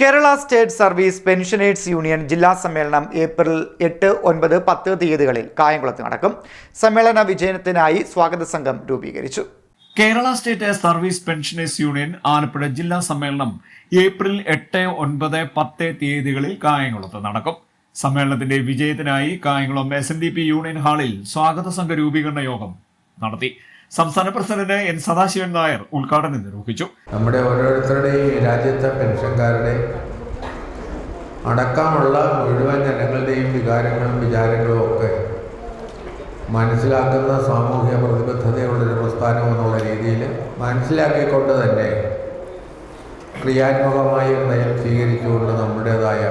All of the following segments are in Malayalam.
Kerala state service pensioners union ജില്ലാ സമ്മേളനം ഏപ്രിൽ എട്ട് ഒൻപത് പത്ത് തീയതികളിൽ കായംകുളത്ത് നടക്കും. സമ്മേളന വിജയത്തിനായി സ്വാഗത സംഘം രൂപീകരിച്ചു. Kerala state service pensioners union Alappuzha ജില്ലാ സമ്മേളനം ഏപ്രിൽ എട്ട് ഒൻപത് പത്ത് തീയതികളിൽ കായംകുളത്ത് നടക്കും. സമ്മേളനത്തിന്റെ വിജയത്തിനായി Kayamkulam S N D P union ഹാളിൽ സ്വാഗത സംഘ രൂപീകരണ യോഗം നടത്തി. സംസ്ഥാന പ്രസിഡന്റ് എൻ സദാശിവൻ നായർ ഉദ്ഘാടനം നിർവഹിച്ചു. നമ്മുടെ ഓരോരുത്തരുടെയും ഈ രാജ്യത്തെ പെൻഷൻകാരുടെ അടക്കമുള്ള മുഴുവൻ ജനങ്ങളുടെയും വികാരങ്ങളും വിചാരങ്ങളും ഒക്കെ മനസ്സിലാക്കുന്ന സാമൂഹ്യ പ്രതിബദ്ധതയുള്ളൊരു പ്രസ്ഥാനം എന്നുള്ള രീതിയിൽ മനസ്സിലാക്കിക്കൊണ്ട് തന്നെ ക്രിയാത്മകമായ നയം സ്വീകരിച്ചുകൊണ്ട് നമ്മുടേതായ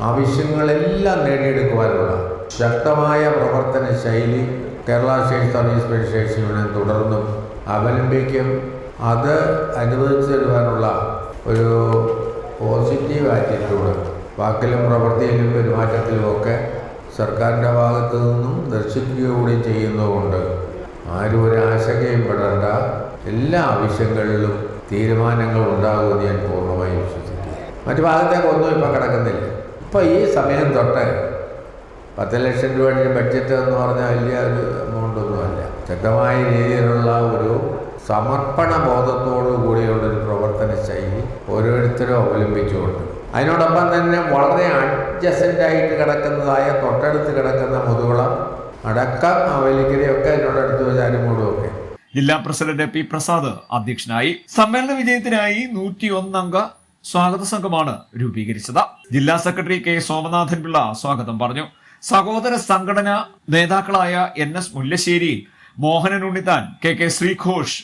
ആവശ്യങ്ങളെല്ലാം നേടിയെടുക്കുവാനുള്ള ശക്തമായ പ്രവർത്തന ശൈലി Kerala state service pensioners union തുടർന്നും അവലംബിക്കും. അത് അനുവദിച്ചു തരുവാനുള്ള ഒരു പോസിറ്റീവ് ആറ്റിറ്റ്യൂഡ് വാക്കിലും പ്രവൃത്തിയിലും പെരുമാറ്റത്തിലുമൊക്കെ സർക്കാരിന്റെ ഭാഗത്തു നിന്നും ദർശിക്കുകയൂടി ചെയ്യുന്നതുകൊണ്ട് ആരും ഒരു ആശങ്കയും പെടേണ്ട. എല്ലാ ആവശ്യങ്ങളിലും തീരുമാനങ്ങൾ ഉണ്ടാകുമെന്ന് ഞാൻ പൂർണമായി വിശ്വസിക്കുന്നു. മറ്റു ഭാഗത്തേക്കൊന്നും ഇപ്പോൾ കിടക്കുന്നില്ല. ഇപ്പോൾ ഈ സമയം തൊട്ട് പത്ത് ലക്ഷം രൂപയുടെ ബഡ്ജറ്റ് എന്ന് പറഞ്ഞാൽ വലിയ ഒരു എമൗണ്ട് ഒന്നുമല്ല. ശക്തമായ രീതിയിലുള്ള സമർപ്പണ ബോധത്തോടു കൂടിയുള്ളൊരു പ്രവർത്തന ശൈലി ഓരോരുത്തരും അവലംബിച്ചുകൊണ്ട്. അതിനോടൊപ്പം തന്നെ വളരെ അഡ്ജസ്റ്റന്റ് ആയിട്ട് കിടക്കുന്നതായ തൊട്ടടുത്ത് കിടക്കുന്ന മുതുകുളം അടക്കം അവലിക്കരയൊക്കെ അതിനോടടുത്ത് വെച്ചാലും ഒക്കെ ജില്ലാ പ്രസിഡന്റ് പി പ്രസാദ് അധ്യക്ഷനായി സമ്മേളന വിജയത്തിനായി നൂറ്റി ഒന്നംഗ സ്വാഗത സംഘമാണ് രൂപീകരിച്ചത്. ജില്ലാ സെക്രട്ടറി കെ സോമനാഥൻ പിള്ള സ്വാഗതം പറഞ്ഞു. സഹോദര സംഘടന നേതാക്കളായ N S Mullassery Mohanan Unnithan K K Sreeghosh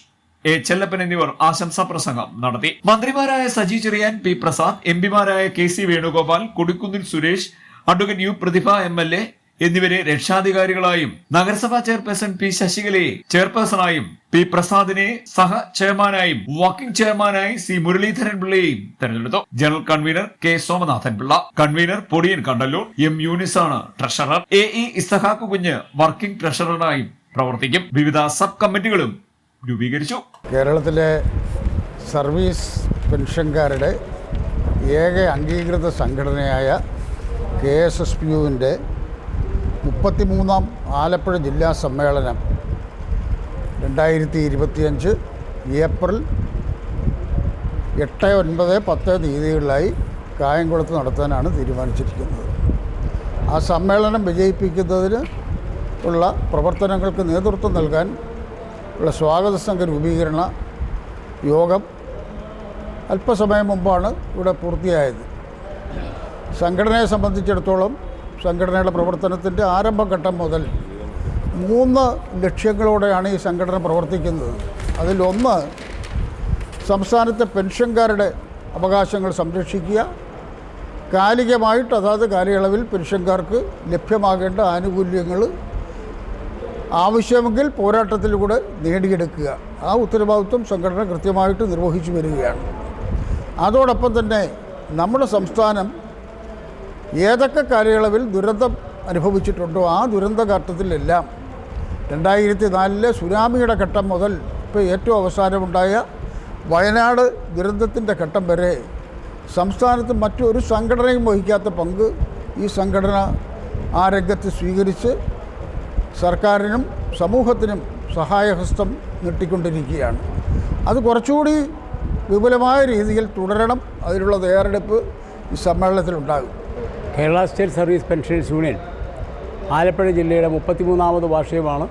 A Chellappan എന്നിവർ ആശംസാ പ്രസംഗം നടത്തി. മന്ത്രിമാരായ Saji Cherian P Prasad M പിമാരായ K C Venugopal Kodikunnil Suresh advocate U Prathibha M L A എന്നിവരെ രക്ഷാധികാരികളായും നഗരസഭാ ചെയർപേഴ്സൺ പി ശശികലയെ ചെയർപേഴ്സണായും പി പ്രസാദിനെ സഹ ചെയർമാനായും വർക്കിംഗ് ചെയർമാനായി സി മുരളീധരൻ പിള്ളയെയും തെരഞ്ഞെടുത്തു. General convener K Somanathan Pillai convener Podiyan Kandalloor M യൂനിസാണ് treasurer. A E Isahaq Kunju working ട്രഷററായും പ്രവർത്തിക്കും. വിവിധ സബ് കമ്മിറ്റികളും രൂപീകരിച്ചു. കേരളത്തിലെ സർവീസ് പെൻഷൻകാരുടെ ഏക അംഗീകൃത സംഘടനയായ കെ എസ് എസ് പി യുവിന്റെ മുപ്പത്തിമൂന്നാം ആലപ്പുഴ ജില്ലാ സമ്മേളനം രണ്ടായിരത്തി ഇരുപത്തിയഞ്ച് ഏപ്രിൽ എട്ട് ഒൻപത് പത്ത് തീയതികളിലായി കായംകുളത്ത് നടത്താനാണ് തീരുമാനിച്ചിരിക്കുന്നത്. ആ സമ്മേളനം വിജയിപ്പിക്കുന്നതിന് ഉള്ള പ്രവർത്തനങ്ങൾക്ക് നേതൃത്വം നൽകാൻ ഉള്ള സ്വാഗത സംഘ രൂപീകരണ യോഗം അല്പസമയം മുമ്പാണ് ഇവിടെ പൂർത്തിയായത്. സംഘടനയെ സംബന്ധിച്ചിടത്തോളം സംഘടനയുടെ പ്രവർത്തനത്തിന്റെ ആരംഭഘട്ടം മുതൽ മൂന്ന് ലക്ഷ്യങ്ങളോടെയാണ് ഈ സംഘടന പ്രവർത്തിക്കുന്നത്. അതിലൊന്ന് സംസ്ഥാനത്തെ പെൻഷൻകാരുടെ അവകാശങ്ങൾ സംരക്ഷിക്കുക. കാലികമായിട്ട് അതാത് കാലയളവിൽ പെൻഷൻകാർക്ക് ലഭ്യമാകേണ്ട ആനുകൂല്യങ്ങൾ ആവശ്യമെങ്കിൽ പോരാട്ടത്തിലൂടെ നേടിയെടുക്കുക. ആ ഉത്തരവാദിത്വം സംഘടന കൃത്യമായിട്ട് നിർവഹിച്ചു വരികയാണ്. അതോടൊപ്പം തന്നെ നമ്മുടെ സംസ്ഥാനം ഏതൊക്കെ കാലയളവിൽ ദുരന്തം അനുഭവിച്ചിട്ടുണ്ടോ ആ ദുരന്ത ഘട്ടത്തിലെല്ലാം രണ്ടായിരത്തി നാലിലെ സുനാമിയുടെ ഘട്ടം മുതൽ ഇപ്പോൾ ഏറ്റവും അവസാനമുണ്ടായ വയനാട് ദുരന്തത്തിന്റെ ഘട്ടം വരെ സംസ്ഥാനത്ത് മറ്റൊരു സംഘടനയും വഹിക്കാത്ത പങ്ക് ഈ സംഘടന ആ രംഗത്ത് സ്വീകരിച്ച് സർക്കാരിനും സമൂഹത്തിനും സഹായഹസ്തം നീട്ടിക്കൊണ്ടിരിക്കുകയാണ്. അത് കുറച്ചുകൂടി വിപുലമായ രീതിയിൽ തുടരണം അതിനുള്ള തയ്യാറെടുപ്പ് ഈ സമ്മേളനത്തിലുണ്ടാകും. Kerala state service pensioners union Alappuzha ജില്ലയുടെ മുപ്പത്തിമൂന്നാമത് വാർഷികമാണ്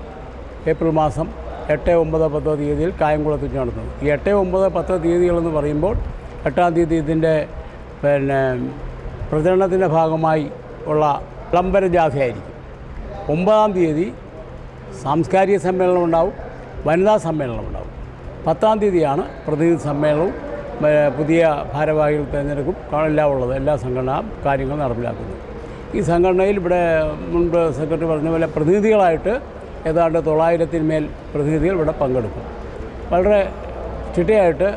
ഏപ്രിൽ മാസം എട്ട് ഒമ്പത് പത്ത് തീയതിയിൽ കായംകുളത്ത് വെച്ച് നടത്തുന്നത്. ഈ എട്ട് ഒമ്പത് പത്ത് തീയതികളെന്ന് പറയുമ്പോൾ എട്ടാം തീയതി ഇതിന്റെ പിന്നെ പ്രചരണത്തിന്റെ ഭാഗമായി ഉള്ള വിളംബര ജാഥയായിരിക്കും. ഒമ്പതാം തീയതി സാംസ്കാരിക സമ്മേളനം ഉണ്ടാവും വനിതാ സമ്മേളനം ഉണ്ടാവും. പത്താം തീയതിയാണ് പ്രതിനിധി സമ്മേളനവും പുതിയ ഭാരവാഹികൾ തിരഞ്ഞെടുക്കും. എല്ലാം ഉള്ളത് എല്ലാ സംഘടനാ കാര്യങ്ങളും നടപ്പിലാക്കുന്നത് ഈ സംഘടനയിൽ ഇവിടെ മുൻപ് സെക്രട്ടറി പറഞ്ഞ പോലെ പ്രതിനിധികളായിട്ട് ഏതാണ്ട് തൊള്ളായിരത്തിന് മേൽ പ്രതിനിധികൾ ഇവിടെ പങ്കെടുക്കും. വളരെ ചിട്ടയായിട്ട്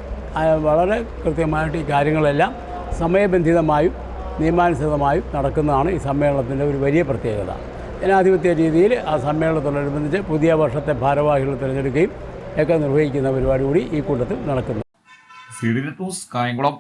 വളരെ കൃത്യമായിട്ട് ഈ കാര്യങ്ങളെല്ലാം സമയബന്ധിതമായും നിയമാനുസൃതമായും നടക്കുന്നതാണ് ഈ സമ്മേളനത്തിന്റെ ഒരു വലിയ പ്രത്യേകത. ജനാധിപത്യ രീതിയിൽ ആ സമ്മേളനത്തോടനുബന്ധിച്ച് പുതിയ വർഷത്തെ ഭാരവാഹികൾ തിരഞ്ഞെടുക്കുകയും ഒക്കെ നിർവഹിക്കുന്ന പരിപാടി കൂടി ഈ കൂട്ടത്തിൽ നടക്കുന്നു. കായംകുളം.